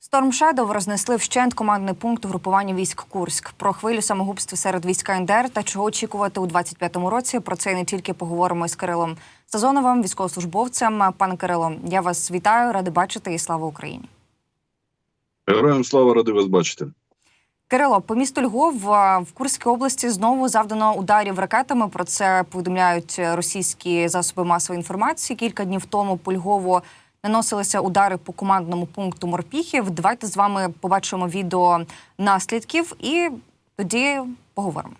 Storm Shadow рознесли вщент командний пункт угрупування військ Курськ. Про хвилю самогубств серед війська НДР та чого очікувати у 25-му році. Про це і не тільки поговоримо із Кирилом Сазоновим, військовослужбовцем. Пане Кирило, я вас вітаю, ради бачити і слава Україні. Героям слава ради вас бачити. Кирило, по місту Львов в Курській області знову завдано ударів ракетами. Про це повідомляють російські засоби масової інформації. Кілька днів тому по Львову наносилися удари по командному пункту Морпіхів. Давайте з вами побачимо відео наслідків і тоді поговоримо.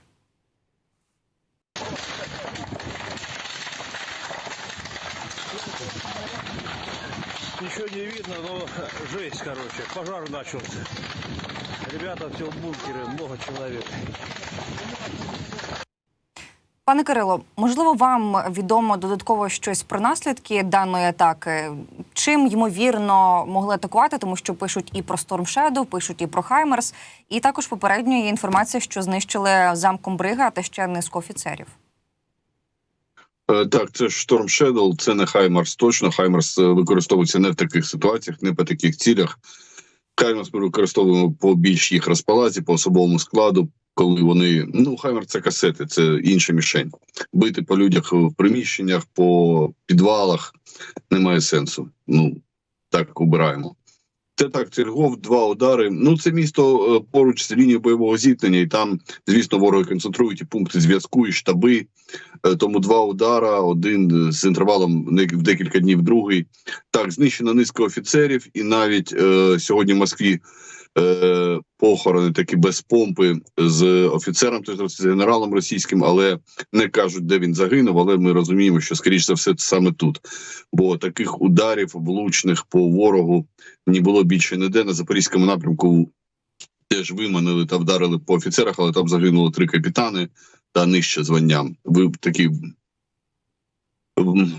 Ничего не видно, но жесть, короче. Пожар начался. Ребята все в бункере, много человек. Пане Кирило, можливо, вам відомо додатково щось про наслідки даної атаки? Чим ймовірно могли атакувати, тому що пишуть і про Storm Shadow, пишуть і про Хаймерс, і також попередньо є інформація, що знищили замком Брига та ще низку офіцерів. Е, Так, це ж Storm Shadow, це не Хаймарс. Точно Хаймарс е, використовується не в таких ситуаціях, не по таких цілях. Хаймарс ми використовуємо по більш їх розпалазі, по особовому складу, коли вони. Ну, Хаймарс це касети, це інша мішень. Бити по людях в приміщеннях, по підвалах немає сенсу. Ну так убираємо. Це так, це Львов, два удари. Ну, це місто е, поруч з лінією бойового зіткнення, і там, звісно, вороги концентрують і пункти зв'язку, і штаби. Е, Тому два удара, один з інтервалом в декілька днів, другий. Так, знищено низка офіцерів, і навіть е, сьогодні в Москві е, похорони такі без помпи з офіцером, тобто з генералом російським, але не кажуть, де він загинув. Але ми розуміємо, що скоріш за все це саме тут. Бо таких ударів влучних по ворогу не було більше ніде на запорізькому напрямку. Теж виманили та вдарили по офіцерах, але там загинуло три капітани та нижче званням. Ви такі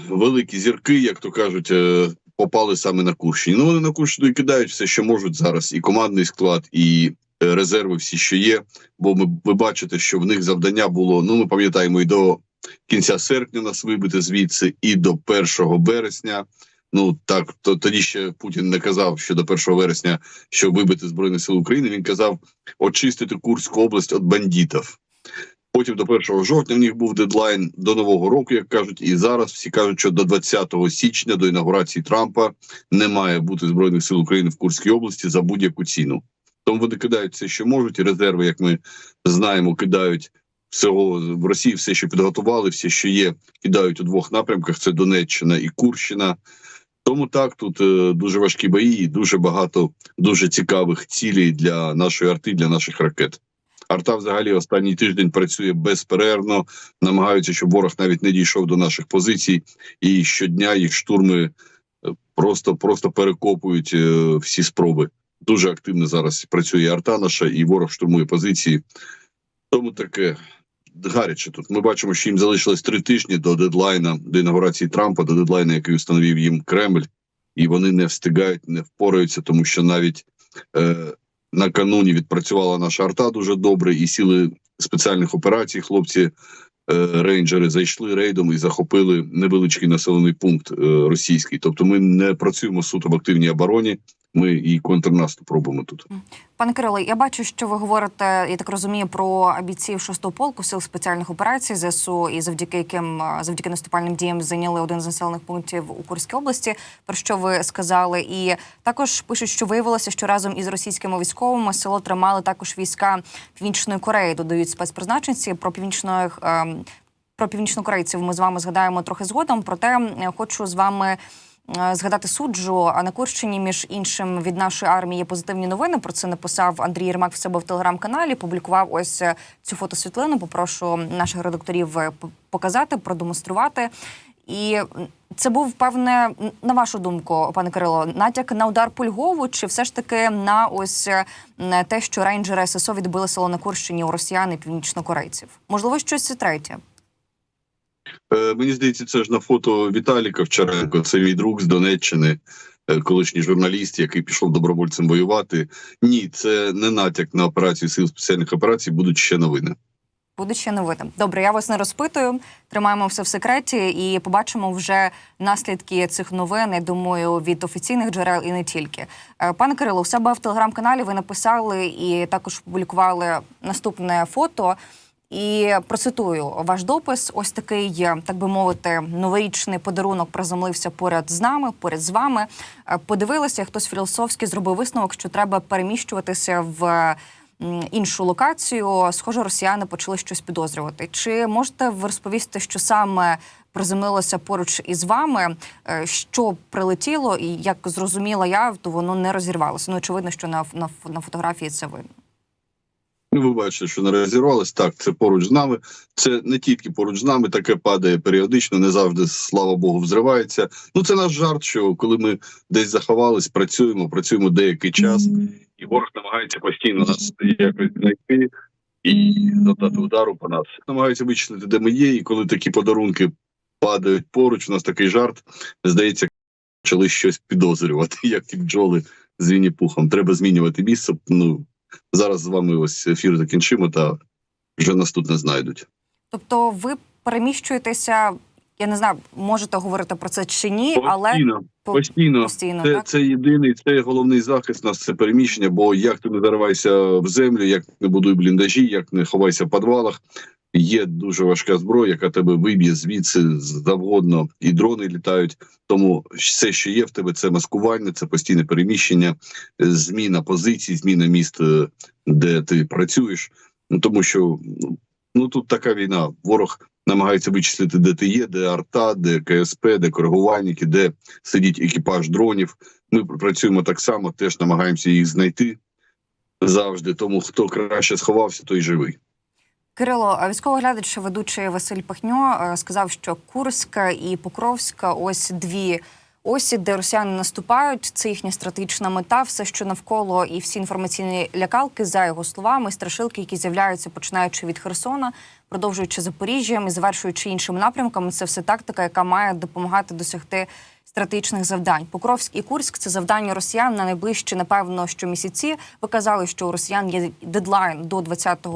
великі зірки, як то кажуть, е, попали саме на Курщині. Ну вони на Курщину і кидають все, що можуть зараз, і командний склад, і е, резерви, всі, що є. Бо ми ви бачите, що в них завдання було. Ну, ми пам'ятаємо, і до кінця серпня нас вибити звідси, і до 1 березня. Ну так, то тоді ще Путін не казав, що до 1 вересня, щоб вибити збройні сили України. Він казав очистити Курську область від бандитів. Потім до 1 жовтня в них був дедлайн до нового року, як кажуть, і зараз всі кажуть, що до 20 січня, до інаугурації Трампа, не має бути збройних сил України в Курській області за будь-яку ціну. Тому вони кидають все, що можуть, і резерви, як ми знаємо, кидають всього в Росії, все, що підготували, все, що є, кидають у двох напрямках: це Донеччина і Курщина. Тому так тут е, дуже важкі бої, і дуже багато дуже цікавих цілей для нашої арти, для наших ракет. Арта взагалі останній тиждень працює безперервно, намагаються, щоб ворог навіть не дійшов до наших позицій, і щодня їх штурми е, просто просто перекопують е, всі спроби. Дуже активно зараз працює арта наша, і ворог штурмує позиції. Тому таке гаряче тут. Ми бачимо, що їм залишилось три тижні до дедлайна до інаугурації Трампа, до дедлайна, який встановив їм Кремль, і вони не встигають, не впораються, тому що навіть е, накануні відпрацювала наша арта дуже добре, і сіли спеціальних операцій, хлопці. е, Рейнджери зайшли рейдом і захопили невеличкий населений пункт е, російський. Тобто, ми не працюємо суто в активній обороні. Ми і контрнаступ робимо тут. Пане Кирило, я бачу, що ви говорите, я так розумію, про бійців 6-го полку сил спеціальних операцій ЗСУ, і завдяки яким завдяки наступальним діям зайняли один з населених пунктів у Курській області. Про що ви сказали? І також пишуть, що виявилося, що разом із російськими військовими село тримали також війська Північної Кореї. Додають спецпризначенці про північної. ем, Про північнокорейців ми з вами згадаємо трохи згодом. Проте е, хочу з вами е, згадати суджу. А на Курщині, між іншим, від нашої армії є позитивні новини. Про це написав Андрій Єрмак в себе в телеграм-каналі. Публікував ось е, цю фотосвітлину. Попрошу наших редакторів е, показати, продемонструвати. І це був певне, на вашу думку, пане Кирило, натяк на удар по Львову, чи все ж таки на ось е, те, що рейнджери ССО відбили село на Курщині у росіян і північнокорейців? Можливо, щось третє. Е, мені здається, це ж на фото Віталіка Вчаренко. Це мій друг з Донеччини, е, колишній журналіст, який пішов добровольцем воювати. Ні, це не натяк на операцію сил спеціальних операцій. Будуть ще новини. Буде ще не видно. Добре, я вас не розпитую. Тримаємо все в секреті і побачимо вже наслідки цих новин. Я думаю, від офіційних джерел і не тільки. Е, Пане Кирило, у себе в телеграм-каналі ви написали і також публікували наступне фото. І процитую ваш допис. Ось такий, е, так би мовити, новорічний подарунок приземлився поряд з нами, поряд з вами. Е, Подивилися, хтось філософськи зробив висновок, що треба переміщуватися в іншу локацію. Схоже, росіяни почали щось підозрювати. Чи можете ви розповісти, що саме приземлилося поруч із вами? Е, Що прилетіло, і як зрозуміла я, то воно не розірвалося. Ну очевидно, що на, на, на фотографії це видно. Ну, ви бачите, що не розірвалось. Так, це поруч з нами. Це не тільки поруч з нами, таке падає періодично, не завжди, слава Богу, взривається. Ну, це наш жарт, що коли ми десь заховались, працюємо, працюємо деякий час, і ворог намагається постійно нас якось знайти і завдати удару по нас. Намагаються вичислити, де ми є, і коли такі подарунки падають поруч, у нас такий жарт, здається, почали щось підозрювати, як ті бджоли з Вінні-Пухом. Треба змінювати місце. Ну, Зараз з вами ось ефір закінчимо, та вже нас тут не знайдуть. Тобто, ви переміщуєтеся. Я не знаю, можете говорити про це чи ні, але Постійно, постійно. постійно Це, так. це єдиний, це головний захист нас це переміщення. Бо як ти не заривайся в землю, як не будуй бліндажі, як не ховайся в підвалах. Є дуже важка зброя, яка тебе виб'є звідси завгодно, і дрони літають. Тому все, що є в тебе, це маскування, це постійне переміщення, зміна позицій, зміна міст, е, де ти працюєш. Ну тому що ну тут така війна. Ворог намагається вичислити, де ти є, де арта, де КСП, де коригувальники, де сидить екіпаж дронів. Ми працюємо так само, теж намагаємося їх знайти завжди. Тому хто краще сховався, той живий. Кирило, а військовий глядач, ведучий Василь Пахньо е, сказав, що Курська і Покровська ось дві осі, де росіяни наступають. Це їхня стратегічна мета. Все, що навколо, і всі інформаційні лякалки, за його словами, страшилки, які з'являються починаючи від Херсона, продовжуючи Запоріжжям і завершуючи іншими напрямками. Це все тактика, яка має допомагати досягти стратегічних завдань. Покровськ і Курськ це завдання росіян на найближчі, напевно, щомісяці. Ви казали, що у росіян є дедлайн до 20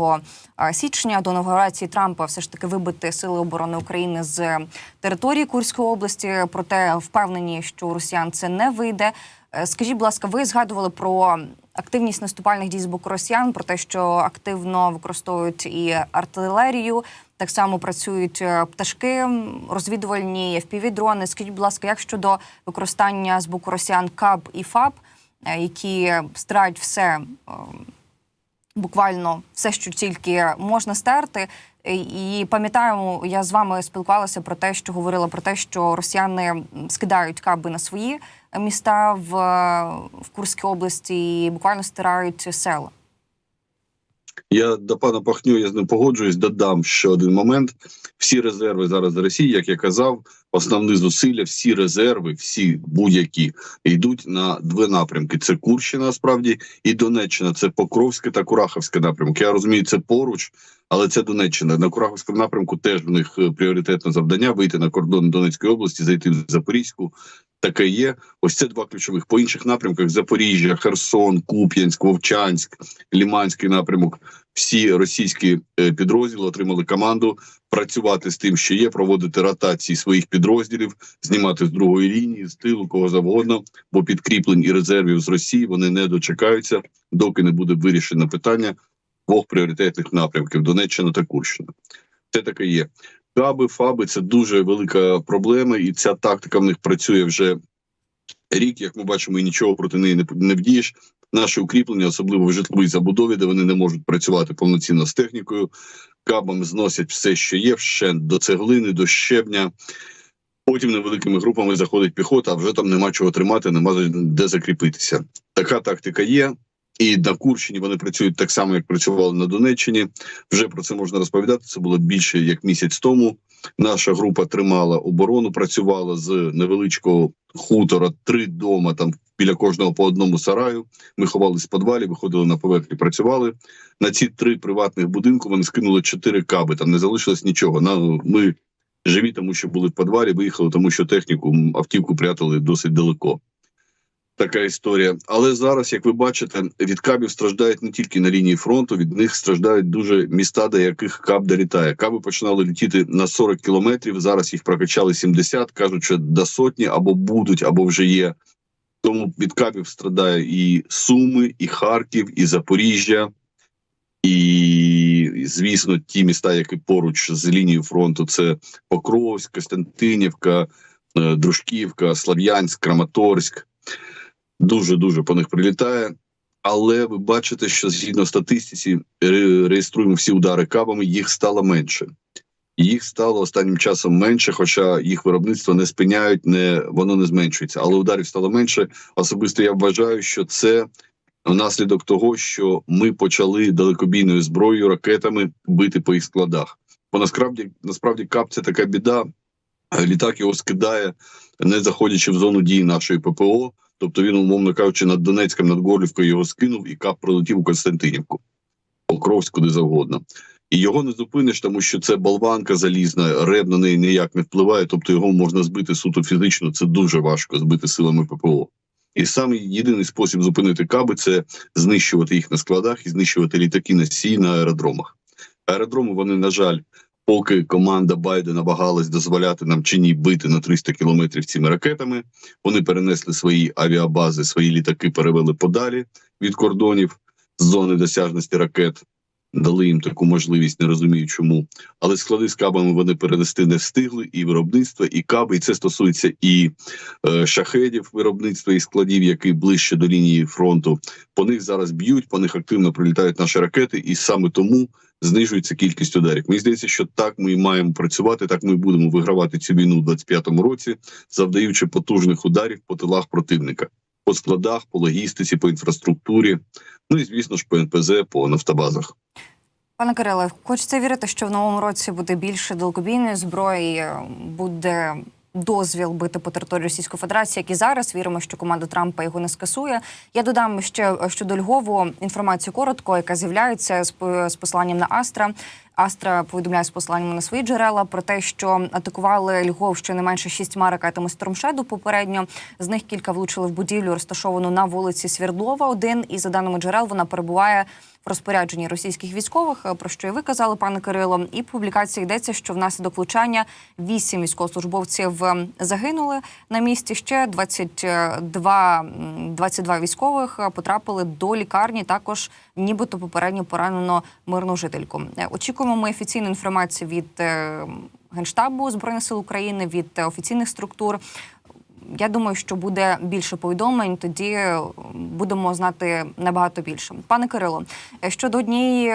січня, до інаугурації Трампа, все ж таки вибити сили оборони України з території Курської області. Проте впевнені, що у росіян це не вийде. Е, Скажіть, будь ласка, ви згадували про активність наступальних дій з боку росіян, про те, що активно використовують і артилерію. Так само працюють е, пташки, розвідувальні FPV-дрони. Скажіть, будь ласка, як щодо використання з боку росіян КАБ і ФАБ, е, які стирають все е, буквально все, що тільки можна стерти. І пам'ятаємо, я з вами спілкувалася про те, що говорила про те, що росіяни скидають каби на свої міста в, в Курській області і буквально стирають села. Я до пана Пахню я з ним погоджуюсь. Додам ще один момент. Всі резерви зараз Росії, як я казав, основні зусилля, всі резерви, всі будь-які йдуть на два напрямки: це Курщина, насправді, і Донеччина. Це Покровське та Кураховське напрямки. Я розумію, це поруч, але це Донеччина. На Кураховському напрямку теж в них е, пріоритетне завдання вийти на кордон Донецької області, зайти в Запорізьку. Таке є. Ось це два ключових. По інших напрямках: Запоріжжя, Херсон, Куп'янськ, Вовчанськ, Ліманський напрямок. Всі російські е, підрозділи отримали команду працювати з тим, що є, проводити ротації своїх підрозділів, знімати з другої лінії, з тилу, кого завгодно, бо підкріплень і резервів з Росії вони не дочекаються, доки не буде вирішено питання двох пріоритетних напрямків Донеччина та Курщина. Це таке є. Каби, фаби це дуже велика проблема, і ця тактика в них працює вже рік. Як ми бачимо, і нічого проти неї не, вдієш. Наші укріплення, особливо в житловій забудові, де вони не можуть працювати повноцінно з технікою, кабами зносять все, що є, ще до цеглини, до щебня. Потім невеликими групами заходить піхота, а вже там нема чого тримати, нема де закріпитися. Така тактика є. І на Курщині вони працюють так само, як працювали на Донеччині. Вже про це можна розповідати. Це було більше як місяць тому. Наша група тримала оборону, працювала з невеличкого хутора, три дома там біля кожного по одному сараю. Ми ховались в підвалі, виходили на поверхню, працювали. На ці три приватних будинку вони скинули чотири каби. Там не залишилось нічого. На ми живі, тому що були в підвалі, виїхали, тому що техніку автівку прятали досить далеко. Така історія. Але зараз, як ви бачите, від кабів страждають не тільки на лінії фронту, від них страждають дуже міста, до яких каб долітає. Каби починали летіти на 40 кілометрів. Зараз їх прокачали 70, кажуть, що до сотні або будуть, або вже є. Тому від кабів страдає і Суми, і Харків, і Запоріжжя, і, звісно, ті міста, які поруч з лінією фронту, це Покровськ, Костянтинівка, е, Дружківка, Слав'янськ, Краматорськ. Дуже дуже по них прилітає. Але ви бачите, що згідно статистиці, реєструємо всі удари кабами, їх стало менше. Їх стало останнім часом менше, хоча їх виробництво не спиняють, не воно не зменшується. Але ударів стало менше. Особисто я вважаю, що це внаслідок того, що ми почали далекобійною зброєю, ракетами бити по їх складах. Бо насправді насправді кап це така біда. Літак його скидає, не заходячи в зону дії нашої ППО. Тобто він, умовно кажучи, над Донецьком, над Горлівкою його скинув, і кап прилетів у Константинівку, Покровськ, куди завгодно. І його не зупиниш, тому що це болванка залізна, реб на неї ніяк не впливає. Тобто його можна збити суто фізично. Це дуже важко збити силами ППО. І саме єдиний спосіб зупинити каби це знищувати їх на складах і знищувати літаки на сі на аеродромах. Аеродроми вони, на жаль, поки команда Байдена вагалась дозволяти нам чи ні бити на 300 кілометрів цими ракетами. Вони перенесли свої авіабази, свої літаки перевели подалі від кордонів з зони досяжності ракет. Дали їм таку можливість, не розумію чому. Але склади з кабами вони перенести не встигли, і виробництво, і каби. І це стосується і е, шахедів виробництва і складів, які ближче до лінії фронту. По них зараз б'ють, по них активно прилітають наші ракети, і саме тому знижується кількість ударів. Мені здається, що так ми і маємо працювати. Так ми будемо вигравати цю війну у 25-му році, завдаючи потужних ударів по тилах противника, по складах, по логістиці, по інфраструктурі. Ну і звісно ж по НПЗ, по нафтобазах. Пане Кириле, хочеться вірити, що в новому році буде більше далекобійної зброї, е, буде дозвіл бити по території Російської Федерації, як і зараз. Віримо, що команда Трампа його не скасує. Я додам ще щодо Львову інформацію коротко, яка з'являється з по- з посиланням на Астра. Астра повідомляє з посиланням на свої джерела про те, що атакували Львов щонайменше шістьма ракетами Стормшеду. Попередньо з них кілька влучили в будівлю, розташовану на вулиці Свердлова. Один і за даними джерел вона перебуває в розпорядженні російських військових, е, про що і ви казали, пане Кирило. І в публікації йдеться, що внаслідок влучання вісім військовослужбовців е, загинули на місці. Ще 22, м, 22 військових е, потрапили до лікарні. Також нібито попередньо поранено мирну жительку. Е, Очікуємо ми офіційну інформацію від е, Генштабу збройних сил України від е, офіційних структур. Я думаю, що буде більше повідомлень. Тоді е, будемо знати набагато більше. Пане Кирило, щодо однієї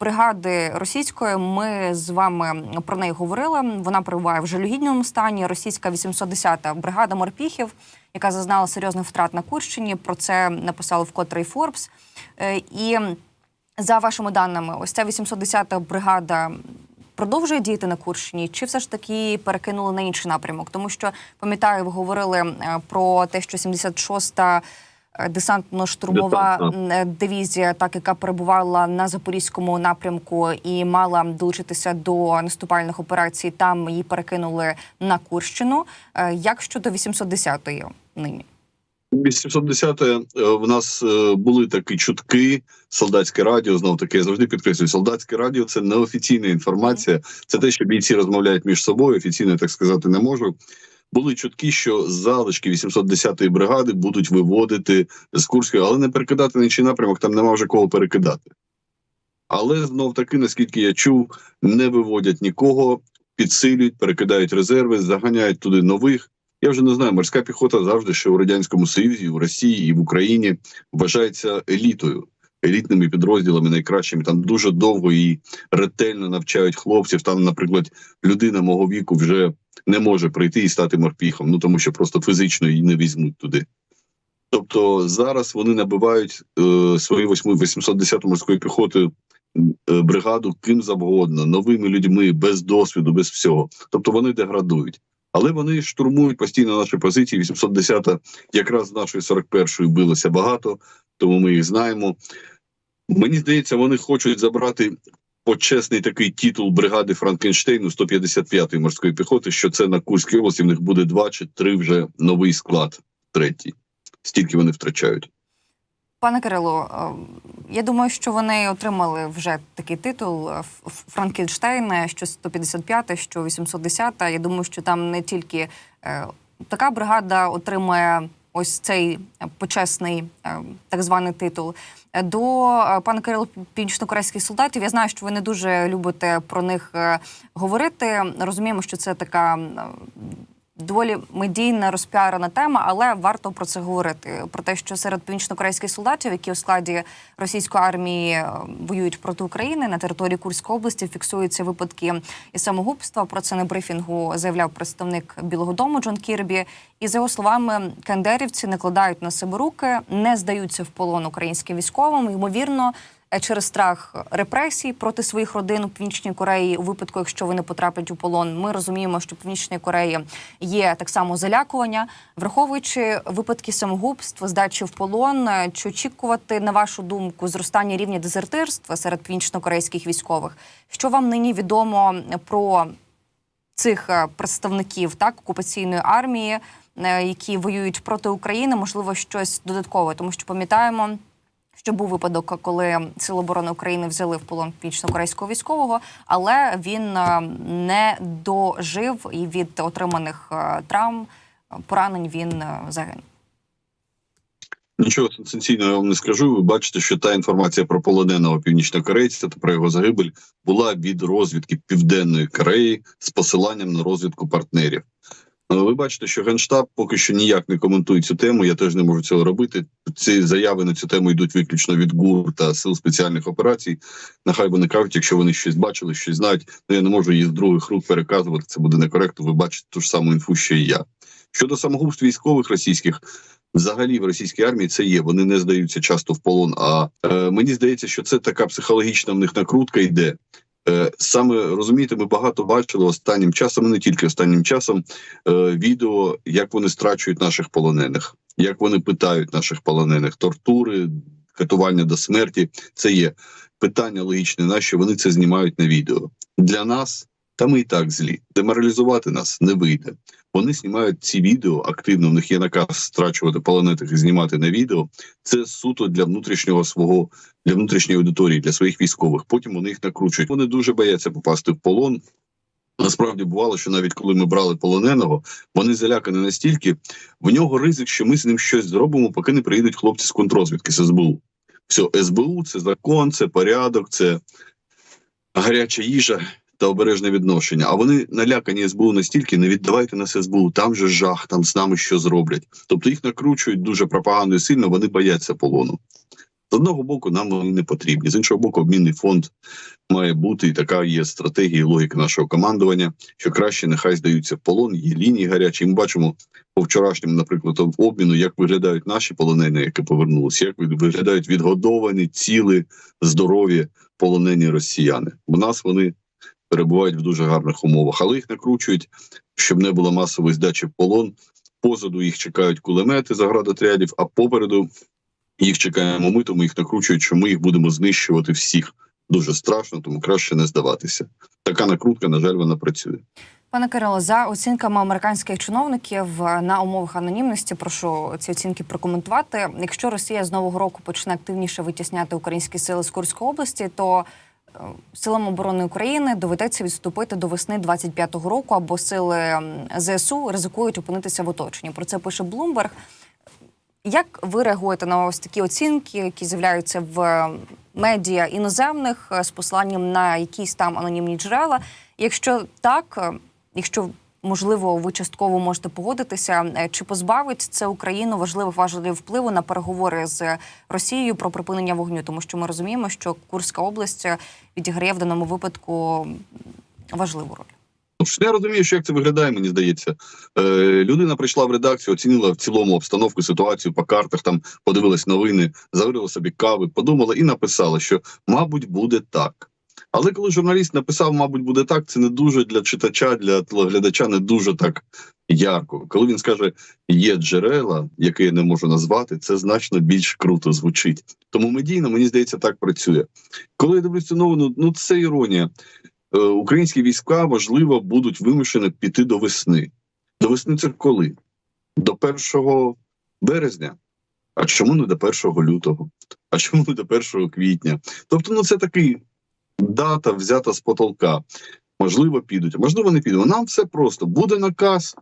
бригади російської, ми з вами про неї говорили. Вона перебуває в жалюгідному стані. Російська 810-та бригада морпіхів, яка зазнала серйозних втрат на Курщині. Про це написали вкотре і Форбс. І за вашими даними, ось ця 810-та бригада продовжує діяти на Курщині, чи все ж таки перекинули на інший напрямок? Тому що пам'ятаю, ви говорили е, про те, що 76-та е, десантно-штурмова е, дивізія, так яка перебувала на запорізькому напрямку і мала долучитися до наступальних операцій. Там її перекинули на Курщину. Як щодо 810-ї нині? 810 е, в нас е, були такі чутки. Солдатське радіо знов таки я завжди підкреслюю. Солдатське радіо це неофіційна інформація. Це те, що бійці розмовляють між собою. Офіційно я так сказати не можу. Були чутки, що залишки 810-ї бригади будуть виводити з Курської, але не перекидати на напрямок. Там нема вже кого перекидати. Але знов таки, наскільки я чув, не виводять нікого, підсилюють, перекидають резерви, заганяють туди нових. Я вже не знаю, морська піхота завжди, що у радянському Союзі, в Росії і в Україні вважається елітою, елітними підрозділами, найкращими. Там дуже довго і ретельно навчають хлопців. Там, наприклад, людина мого віку вже не може прийти і стати морпіхом, ну тому що просто фізично її не візьмуть туди. Тобто зараз вони набивають е, свою 810 морської піхоти е, бригаду ким завгодно, новими людьми, без досвіду, без всього. Тобто вони деградують. Але вони штурмують постійно наші позиції. 810-та якраз з нашої 41-ї билося багато, тому ми їх знаємо. Мені здається, вони хочуть забрати почесний такий титул бригади Франкенштейну 155-ї морської піхоти, що це на Курській області. В них буде два чи три вже новий склад, третій. стільки вони втрачають. Пане Кирило, е, я думаю, що вони отримали вже такий титул е, Ф- Ф- Франкенштейн, що 155, що 810. Я думаю, що там не тільки е, така бригада отримує ось цей почесний так званий титул. До пана Кирило північнокорейських солдатів. Я знаю, що ви не дуже любите про них говорити. Розуміємо, що це така доволі медійна розпіарена тема, але варто про це говорити. Про те, що серед північнокорейських солдатів, які у складі російської армії е, воюють проти України на території Курської області, фіксуються випадки і самогубства. Про це на брифінгу заявляв представник Білого Дому Джон Кірбі. І за його словами, кандерівці не кладають на себе руки, не здаються в полон українським військовим. Ймовірно, через страх репресій проти своїх родин у Північній Кореї у випадку, якщо вони потраплять у полон. Ми розуміємо, що в Північній Кореї є так само залякування, враховуючи випадки самогубств, здачі в полон. е, Чи очікувати на вашу думку зростання рівня дезертирства серед північнокорейських військових? Що вам нині відомо про цих е, представників так окупаційної армії, е, які воюють проти України? Можливо, щось додаткове, тому що пам'ятаємо. Що був випадок, коли Сили оборони України взяли в полон північно-корейського військового, але він е, не дожив і від отриманих е, травм поранень він е, загинув. Нічого сенсаційного я вам не скажу. Ви бачите, що та інформація про полоненого північнокорейця та про його загибель була від розвідки Південної Кореї з посиланням на розвідку партнерів. Ви бачите, що Генштаб поки що ніяк не коментує цю тему. Я теж не можу цього робити. Ці заяви на цю тему йдуть виключно від ГУР та сил спеціальних операцій. Нехай вони кажуть, якщо вони щось бачили, щось знають. Ну я не можу їх з других рук переказувати. Це буде некоректно. Ви бачите ту ж саму інфу, що і я. Щодо самогубств військових російських, взагалі в російській армії це є. Вони не здаються часто в полон. А е, мені здається, що це така психологічна в них накрутка йде. Е, Саме розумієте, ми багато бачили останнім часом, не тільки останнім часом, е, відео, як вони страчують наших полонених, як вони питають наших полонених, тортури, катування до смерті. Це є питання логічне, нащо вони це знімають на відео для нас. Та ми і так злі. Деморалізувати нас не вийде. Вони знімають ці відео активно. В них є наказ страчувати полонених і знімати на відео. Це суто для внутрішнього свого для внутрішньої аудиторії, для своїх військових. Потім вони їх накручують. Вони дуже бояться попасти в полон. Насправді бувало, що навіть коли ми брали полоненого, вони залякані настільки, в нього ризик, що ми з ним щось зробимо, поки не приїдуть хлопці з контрозвідки з СБУ. Все, СБУ це закон, це порядок, це гаряча їжа та обережне відношення. А вони налякані СБУ настільки, не віддавайте нас СБУ, там же жах, там з нами що зроблять. Тобто їх накручують дуже пропагандою сильно, вони бояться полону. З одного боку, нам вони не потрібні. З іншого боку, обмінний фонд має бути, і така є стратегія і логіка нашого командування, що краще нехай здаються в полон, є лінії гарячі. Ми бачимо по вчорашньому, наприклад, обміну, як виглядають наші полонені, які повернулися, як виглядають відгодовані, ціли, здорові полонені росіяни. У нас вони перебувають в дуже гарних умовах, але їх накручують, щоб не було масової здачі в полон. Позаду їх чекають кулемети заградотрядів, а попереду їх чекаємо ми, тому їх накручують, що ми їх будемо знищувати всіх. Дуже страшно, тому краще не здаватися. Така накрутка, на жаль, вона працює. Пане Кирило, за оцінками американських чиновників на умовах анонімності, прошу ці оцінки прокоментувати. Якщо Росія з нового року почне активніше витісняти українські сили з Курської області, то силам оборони України доведеться відступити до весни 25-го року, або сили ЗСУ ризикують опинитися в оточенні. Про це пише Блумберг. Як ви реагуєте на ось такі оцінки, які з'являються в медіа іноземних е, з посланням на якісь там анонімні джерела? Якщо так, е, якщо можливо ви частково можете погодитися, е, чи позбавить це Україну важливих важелів впливу на переговори з Росією про припинення вогню? Тому що ми розуміємо, що Курська область е, відіграє в даному випадку важливу роль. Я розумію, що як це виглядає, мені здається. Е, людина прийшла в редакцію, оцінила в цілому обстановку, ситуацію по картах, там подивилась новини, заварила собі кави, подумала і написала, що мабуть буде так. Але коли журналіст написав, мабуть, буде так, це не дуже для читача, для телеглядача не дуже так ярко. Коли він скаже, є джерела, які я не можу назвати, це значно більш круто звучить. Тому медійно, мені здається, так працює. Коли я дивлюся новину, ну це іронія. Е, Українські війська, можливо, будуть вимушені піти до весни. До весни це коли? До 1 березня. А чому не до 1 лютого? А чому не до 1 квітня? Тобто, ну це такий дата взята з потолка. Можливо, підуть, а можливо, не підемо. Нам все просто буде наказ,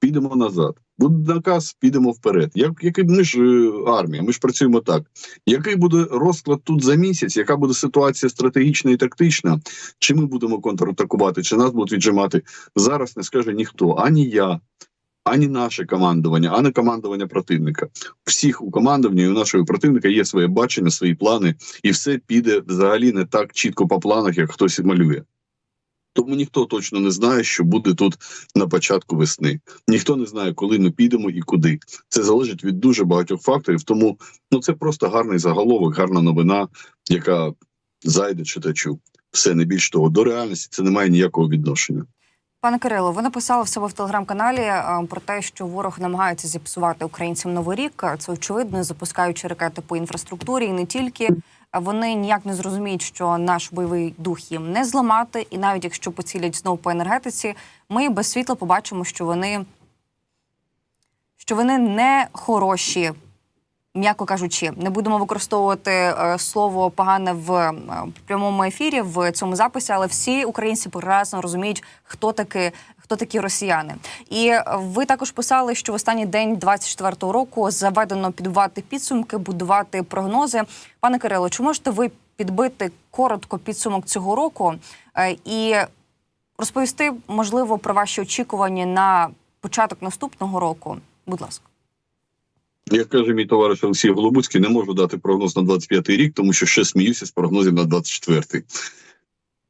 підемо назад. Буде наказ, підемо вперед. Як який ми ж е, армія? Ми ж працюємо так. Який буде розклад тут за місяць? Яка буде ситуація стратегічна і тактична? Чи ми будемо контратакувати, чи нас будуть віджимати? Зараз не скаже ніхто, ані я, ані наше командування, ані командування противника. Всіх у командуванні і у нашого противника є своє бачення, свої плани, і все піде взагалі не так чітко по планах, як хтось малює. Тому ніхто точно не знає, що буде тут на початку весни. Ніхто не знає, коли ми підемо і куди. Це залежить від дуже багатьох факторів. Тому ну це просто гарний заголовок, гарна новина, яка зайде читачу. Все не більш того, до реальності це не має ніякого відношення. Пане Кирило, ви написали в себе в телеграм-каналі е, про те, що ворог намагається зіпсувати українцям новий рік. Це очевидно, запускаючи ракети по інфраструктурі, і не тільки. Вони ніяк не зрозуміють, що наш бойовий дух їм не зламати, і навіть якщо поцілять знову по енергетиці, ми без світла побачимо, що вони, що вони не хороші. М'яко кажучи, не будемо використовувати е, слово погане в е, прямому ефірі в цьому записі, але всі українці прекрасно розуміють, хто таки хто такі росіяни. І ви також писали, що в останній день 24-го року заведено підбивати підсумки, будувати прогнози. Пане Кирило, чи можете ви підбити коротко підсумок цього року е, і розповісти, можливо, про ваші очікування на початок наступного року? Будь ласка. Як каже мій товариш Олексій Голобуцький, не можу дати прогноз на 25-й рік, тому що ще сміюся з прогнозів на 24-й.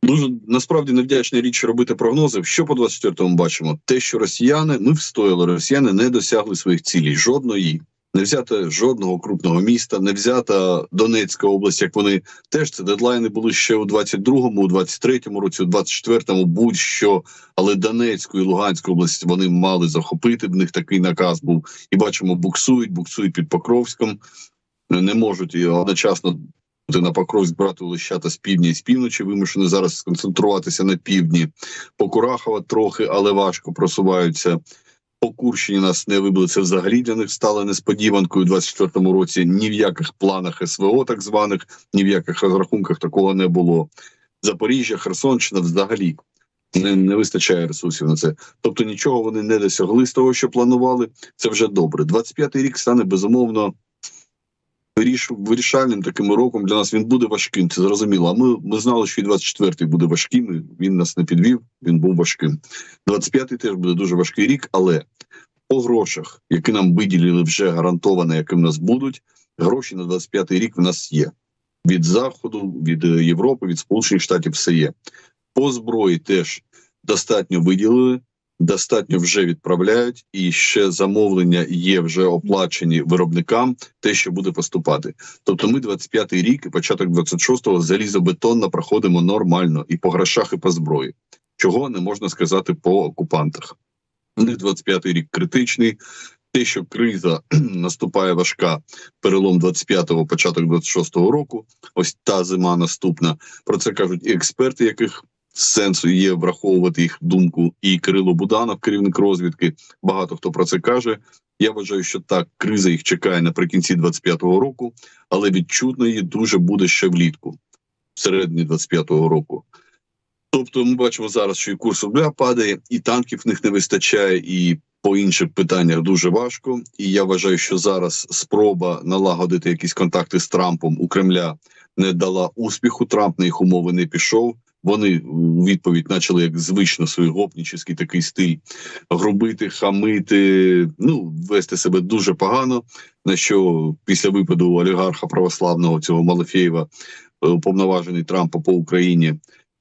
Дуже насправді невдячна річ робити прогнози. Що по 24-му бачимо? Те, що росіяни ми встояли, росіяни не досягли своїх цілей. Жодної не взята жодного крупного міста, не взята Донецька область. Як вони теж це дедлайни були ще у 22-му, у 23-му році, у 24-му, будь-що, але Донецьку і Луганську область вони мали захопити. В них такий наказ був. І бачимо, буксують, буксують під Покровськом, не можуть і одночасно бути на Покровськ брати лищата з півдня і з півночі. Вимушені зараз сконцентруватися на півдні. По Курахова трохи, але важко просуваються. По Курщині нас не вибили. Це взагалі для них стало несподіванкою у 24-му році. Ні в яких планах СВО, так званих, ні в яких розрахунках такого не було. Запоріжжя, Херсонщина взагалі не, не вистачає ресурсів на це. Тобто нічого вони не досягли з того, що планували. Це вже добре. 25-й рік стане безумовно вирішальним таким роком для нас. Він буде важким. Це зрозуміло. А ми, ми знали, що і 24-й буде важким. і Він нас не підвів. Він був важким. 25-й теж буде дуже важкий рік, але по грошах, які нам виділили вже гарантовано, які в нас будуть, гроші на 25-й рік в нас є. Від Заходу, від е, Європи, від Сполучених Штатів все є. По зброї теж достатньо виділили, достатньо вже відправляють, і ще замовлення є вже оплачені виробникам, те, що буде поступати. Тобто, ми 25-й рік і початок 26-го залізобетонно проходимо нормально і по грошах, і по зброї, чого не можна сказати по окупантах. У них 25-й рік критичний. Те, що криза наступає важка, перелом 25-го, початок 26-го року. Ось та зима наступна. Про це кажуть і експерти, яких сенсу є враховувати їх думку, і Кирило Буданов, керівник розвідки. Багато хто про це каже. Я вважаю, що так криза їх чекає наприкінці 25-го року, але відчутно її дуже буде ще влітку, всередині 25-го року. Тобто, ми бачимо зараз, що і курс рубля падає, і танків в них не вистачає, і по інших питаннях дуже важко. І я вважаю, що зараз спроба налагодити якісь контакти з Трампом у Кремля не дала успіху. Трамп на їх умови не пішов. Вони у відповідь почали як звично свій гопнічний такий стиль грубити, хамити, ну вести себе дуже погано. На що після випаду олігарха православного цього Малафєєва, е, уповноважений Трампа по Україні,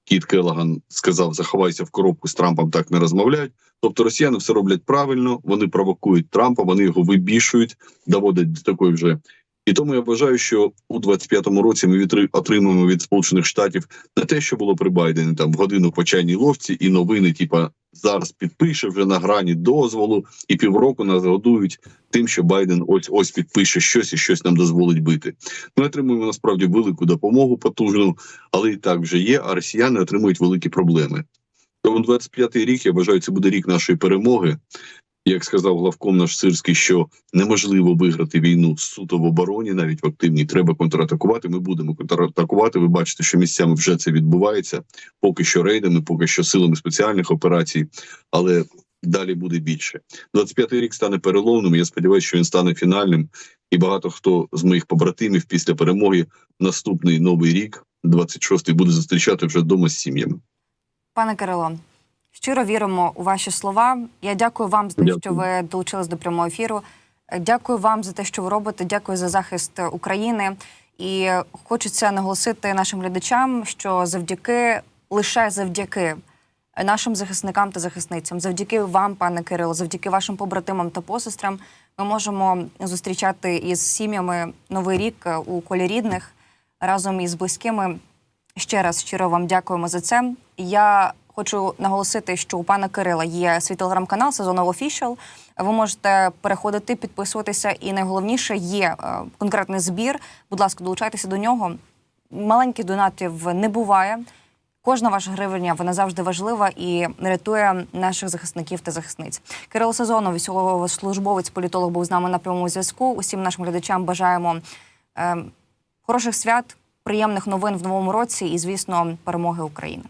Кіт Келаган сказав: заховайся в коробку з Трампом, так не розмовляють. Тобто росіяни все роблять правильно, вони провокують Трампа, вони його вибішують, доводять до такої вже. І тому я вважаю, що у 25-му році ми отримуємо від Сполучених Штатів не те, що було при Байдені там в годину по чайній ловці, і новини, типа зараз підпише вже на грані дозволу, і півроку нас годують тим, що Байден ось ось підпише щось і щось нам дозволить бити. Ми отримуємо насправді велику допомогу потужну, але і так вже є. А росіяни отримують великі проблеми. Тому 25-й рік я вважаю, це буде рік нашої перемоги. Як сказав главком наш Сирський, що неможливо виграти війну суто в обороні, навіть в активній, треба контратакувати. Ми будемо контратакувати. Ви бачите, що місцями вже це відбувається. Поки що рейдами, поки що силами спеціальних операцій, але далі буде більше. 25-й рік стане переломним. Я сподіваюся, що він стане фінальним. І багато хто з моїх побратимів після перемоги наступний новий рік, 26-й, буде зустрічати вже вдома з сім'ями. Пане Кирило, щиро віримо у ваші слова. Я дякую вам за те, що ви долучились до прямого ефіру. Дякую вам за те, що ви робите. Дякую за захист України. І хочеться наголосити нашим глядачам, що завдяки лише завдяки нашим захисникам та захисницям, завдяки вам, пане Кирило, завдяки вашим побратимам та посестрам, ми можемо зустрічати із сім'ями новий рік у колі рідних разом із близькими. Ще раз щиро вам дякуємо за це. Я хочу наголосити, що у пана Кирила є свій телеграм-канал Сезонов Official. Ви можете переходити, підписуватися, і найголовніше є е, конкретний збір. Будь ласка, долучайтеся до нього. Маленьких донатів не буває. Кожна ваша гривня вона завжди важлива і рятує наших захисників та захисниць. Кирило Сезонов, військовослужбовець, політолог, був з нами на прямому зв'язку. Усім нашим глядачам бажаємо е, хороших свят, приємних новин в новому році і, звісно, перемоги України.